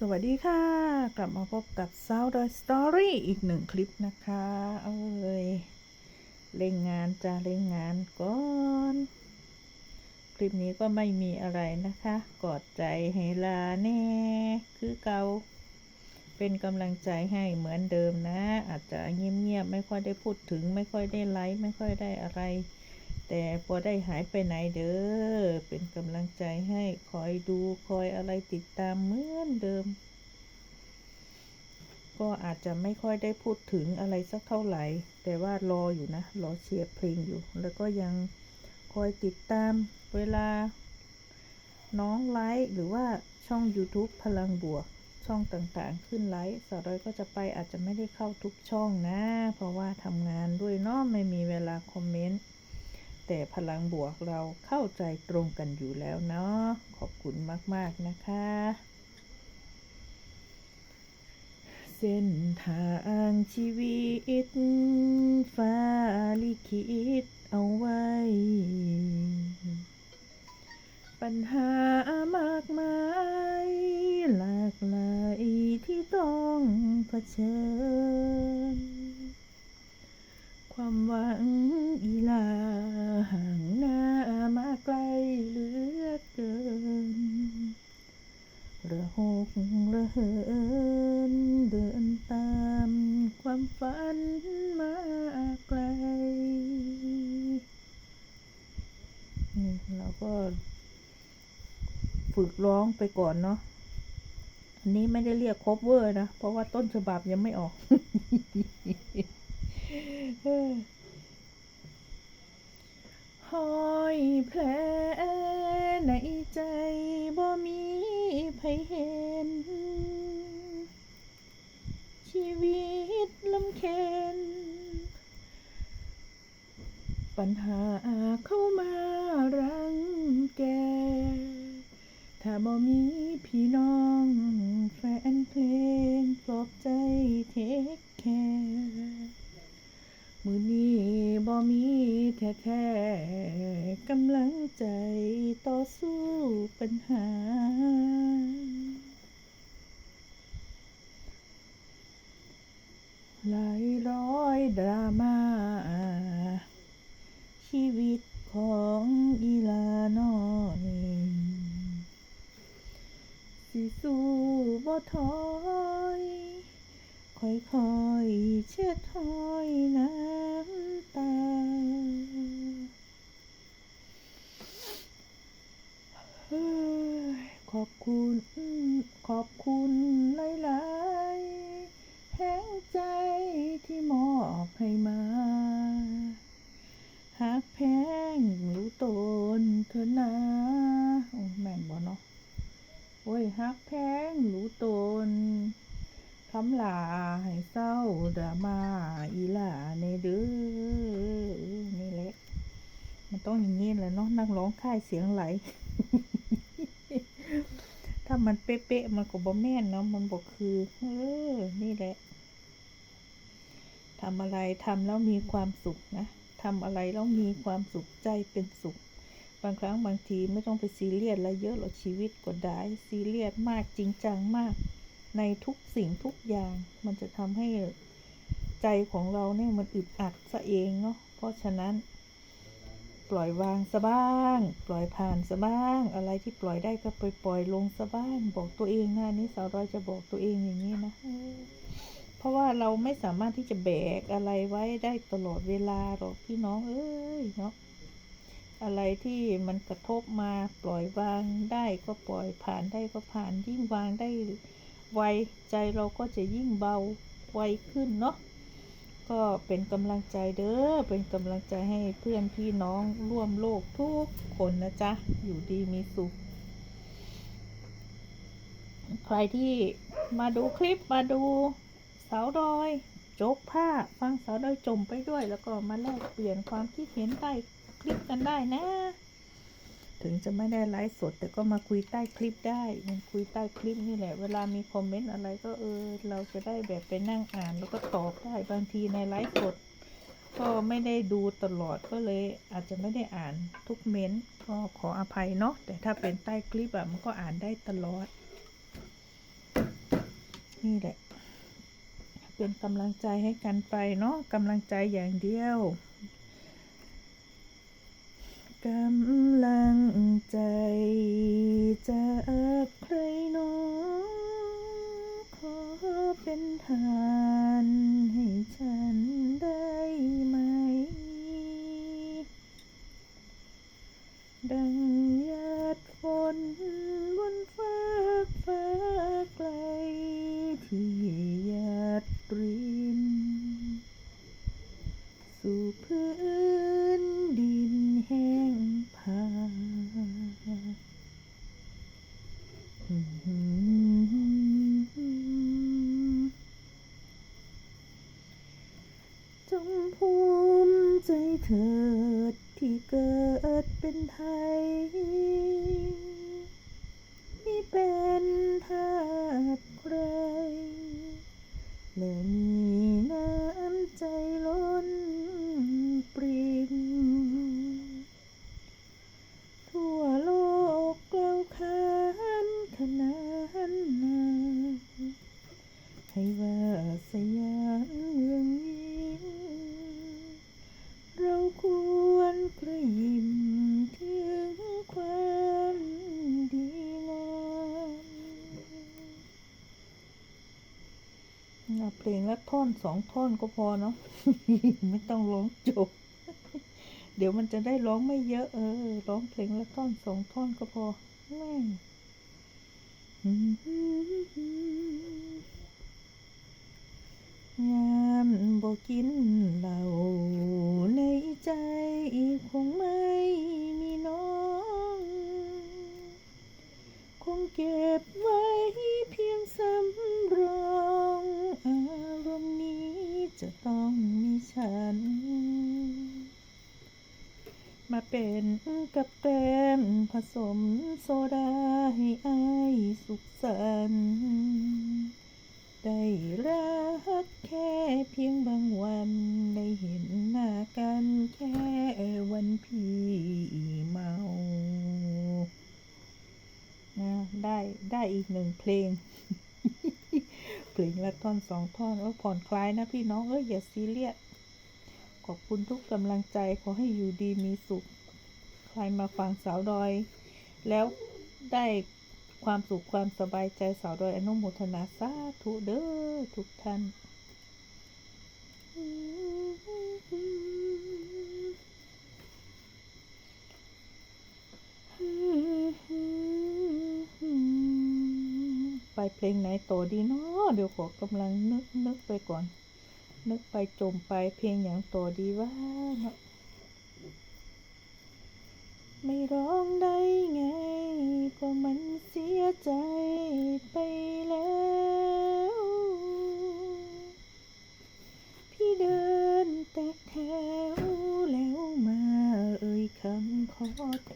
สวัสดีค่ะ กลับมาพบกับ Sound Story อีกหนึ่งคลิปนะคะ เอ้ยเล่งงานจะเล่งงานก่อน คลิปนี้ก็ไม่มีอะไรนะคะ กอดใจให้ลาแน่ คือเกาเป็นกำลังใจให้เหมือนเดิมนะ อาจจะเงียบๆไม่ค่อยได้พูดถึง ไม่ค่อยได้ไลฟ์ไม่ค่อยได้อะไร แต่พอได้หายไปไหนเด้อ เป็นกำลังใจให้คอยดูคอยอะไรติดตามเหมือนเดิม ก็อาจจะไม่ค่อยได้พูดถึงอะไรสักเท่าไหร่ แต่ว่ารออยู่นะ รอเชียร์เพลงอยู่ แล้วก็ยังคอยติดตามเวลา น้องไลฟ์หรือว่าช่อง YouTube พลังบวกช่องต่างๆ ขึ้นไลฟ์สาวร้อยก็จะไปอาจจะไม่ได้เข้าทุกช่องนะ เพราะว่าทำงานด้วยเนาะไม่มีเวลาคอมเมนต์ แต่พลังบวกเราเข้าใจตรงกันอยู่แล้วเนาะขอบคุณมาก ๆ นะคะ เส้นทางชีวิตฟ้าลิขิตเอาไว้ ปัญหามากมาย หลากหลายที่ต้องเผชิญ ความหวังอีลาห่างหน้ามาไกลเหลือเกิน ระหก เห็นเดินตามความฝันมาไกล นี่เราก็ ฝึกร้องไปก่อนเนาะ อันนี้ไม่ได้เรียกคบเวอร์นะ เพราะว่าต้นฉบับยังไม่ออก ห้อยแผลในใจบ่มีใครเห็น ชีวิตลำเค็นปัญหาเข้ามารังแก ถ้าบ่มีพี่น้องแฟนเพลงปลอบใจเทคแคร์มือนี้บ่มีแท้ๆกำลังใจต่อสู้ปัญหา หลายร้อยดราม่า ชีวิตของอีลาน้อยสิสู้บ่ถอยค่อยๆเช็ดห้อยน้ำตา ขอบคุณ ขอบคุณหลายๆแห่งใจที่มอบให้มาหักแพงรู้ตนเธอนะโอ้แม่นบ่เนาะโอ้ยหักแพงรู้ตน คำลาให้เศร้าดราม่าอีหลาในเด้อนี่แหละ มันต้องอย่างนี้แหละเนาะนักร้องค่ายเสียงไหล ถ้ามันเป๊ะๆมันก็บ่แม่นเนาะมันบอกคือเออนี่แหละทำอะไรทำแล้วมีความสุขนะทำอะไรแล้วมีความสุขใจเป็นสุข บางครั้งบางทีไม่ต้องไปซีเรียสอะไรเยอะหรอกชีวิตก็ได้ซีเรียสมากจริงจังมาก ในทุกสิ่งทุกอย่าง มันจะทำให้ใจของเราเนี่ยมันอึดอัดซะเองเนาะเพราะฉะนั้น ปล่อยวางซะบ้าง ปล่อยผ่านซะบ้าง อะไรที่ปล่อยได้ก็ปล่อยปล่อยลงซะบ้างบอกตัวเองนะนนี้สาวร้อยจะบอกตัวเองอย่างนี้นะเพราะว่าเราไม่สามารถที่จะแบกอะไรไว้ได้ตลอดเวลาหรอกพี่น้องเอ้ยเนาะอะไรที่มันกระทบมาปล่อยวางได้ก็ปล่อยผ่านได้ก็ผ่านยิ่งวางได้ ไวใจเราก็จะยิ่งเบาไวขึ้นเนาะก็เป็นกำลังใจเด้อเป็นกำลังใจให้เพื่อนพี่น้องร่วมโลกทุกคนนะจ๊ะ อยู่ดีมีสุข ใครที่มาดูคลิปมาดูสาวดอยจกผ้าฟังสาวดอยจมไปด้วย แล้วก็มาแลกเปลี่ยนความคิดเห็นใต้คลิปกันได้นะ ถึงจะไม่ได้ไลฟ์สด แต่ก็มาคุยใต้คลิปได้มันคุยใต้คลิปนี่แหละ เวลามีคอมเมนต์อะไรก็เออ เราจะได้แบบไปนั่งอ่าน แล้วก็ตอบได้บางทีในไลฟ์สด ก็ไม่ได้ดูตลอดก็เลย อาจจะไม่ได้อ่านทุกเม้นต์ก็ขออภัยเนาะแต่ถ้าเป็นใต้คลิปอะมันก็อ่านได้ตลอด นี่แหละ เป็นกำลังใจให้กันไปเนาะกำลังใจอย่างเดียว กำลังใจจากใครน้อขอเป็นทานให้ฉันได้ไหม ดังหยาดฝนบนฟ้าฟ้าไกล ที่หยาดริน สู่พื้นดินแห้งผากจงภูมิ ใจเถิดที่เกิดเป็นไทยไม่เป็นทาสใครและมีน้าใจล้นปริมทั่วโลกเกล่าวขานขนานนามให้ว่าสยามเมืองยิ้มเราควรกระยิมถึงความดีงาม เพลงละท่อนสองท่อนก็พอเนาะไม่ต้องร้องจบ เดี๋ยวมันจะได้ร้องไม่เยอะเออร้องเพลงละท่อนสองท่อนก็พอแม่ยามบ่กินเหล้าในใจคง กับแกล้มผสมโซดาให้อายสุขสันต์ได้รักแค่เพียงบางวัน ได้เห็นหน้ากันแค่วันพี่เมานะได้ได้อีกหนึ่งเพลง เพลงละท่อนสองท่อนเออผ่อนคลายนะพี่น้องเอ้ยอย่าซีเรียสขอบคุณทุกกำลังใจขอให้อยู่ดีมีสุข ใครมาฟังสาวดอย แล้วได้ความสุขความสบายใจสาวดอยอนุโมทนาสาธุเด้อทุกท่านไปเพลงไหนต่อดีเนาะเดี๋ยวขอกำลังนึกนึกไปก่อน นึกไปจมไปเพลงอย่างต่อดีว่าเนาะ ไม่ร้องได้ไง ก็มันเสียใจไปแล้ว พี่เดินแตกแถวแล้วมาเอ่ยคำขอโท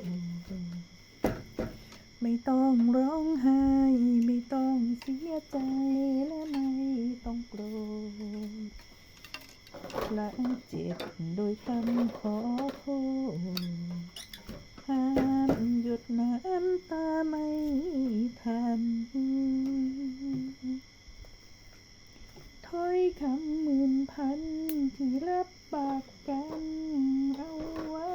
ษ ไม่ต้องร้องไห้ ไม่ต้องเสียใจและไม่ต้องโกรธละเจ็บโดยคำขอโทษห้ามหยุดน้ำ ตาไม่ทัน ถ้อยคำหมื่นพันที่รับปากกันเอาไว้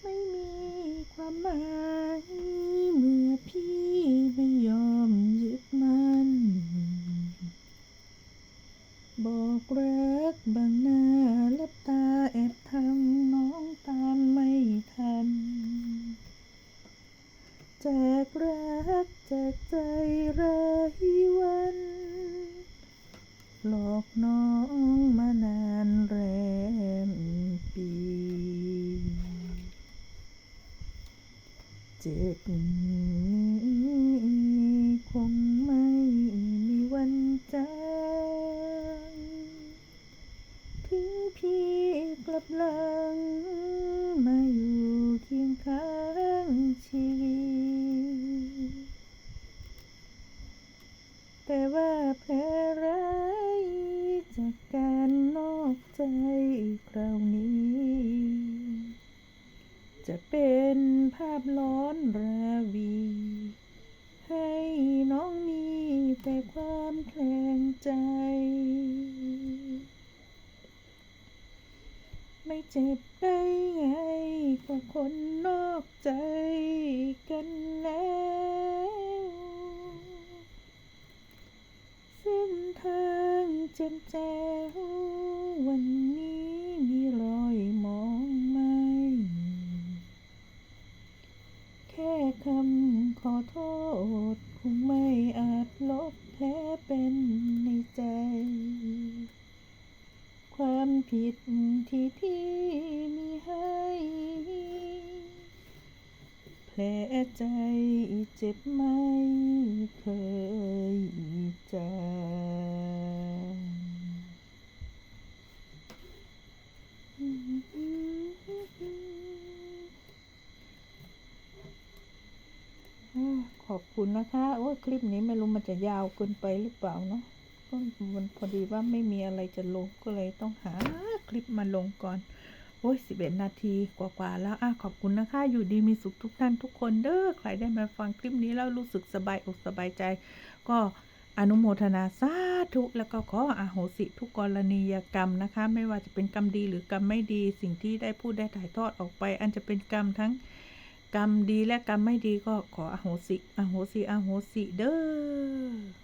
ไม่มีความหมายเมื่อพี่ไม่ยอมยึดมัน บอกรักบางหน้าลับตาแอบทำน้องตามไม่ทัน แจกรักแจกใจรายวัน หลอกน้องมานานแรมปี เจ็บนี้คงไม่มีวันจางถึงพี่กลับหลัง มาอยู่เคียงข้างชีวิต แต่ว่าแผลร้ายจากการนอกใจคราวนี้ จะเป็นภาพร้อนราวี ให้น้องมีแต่ความแคลงใจ ไม่เจ็บได้ไงก็คนนอกใจกันแล้วเส้นทางเจ็บแจ้ววันนี้มีรอยมองไหม แค่คำขอโทษ คงไม่อาจลบแผลเป็นในใจ ความผิดที่พี่มีให้ แผลใจเจ็บไม่เคยจางอ่าขอบ คุณนะคะโอ้ยคลิปนี้ไม่รู้มันจะยาวเกินไปหรือเปล่าเนาะก็มันพอดีว่าไม่มีอะไรจะลงก็เลยต้องหาคลิปมาลงก่อน โอ้ยสิบเอ็ดนาทีกว่าๆแล้วอะขอบคุณนะคะ อยู่ดีมีสุขทุกท่านทุกคนเด้อใครได้มาฟังคลิปนี้แล้วรู้สึกสบายอกสบายใจ ก็อนุโมทนาสาธุแล้วก็ขออโหสิทุกกรณียกรรมนะคะ ไม่ว่าจะเป็นกรรมดีหรือกรรมไม่ดีสิ่งที่ได้พูดได้ถ่ายทอดออกไป อันจะเป็นกรรมทั้ง กรรมดีและกรรมไม่ดีก็ขออโหสิ อโหสิ อโหสิเด้อ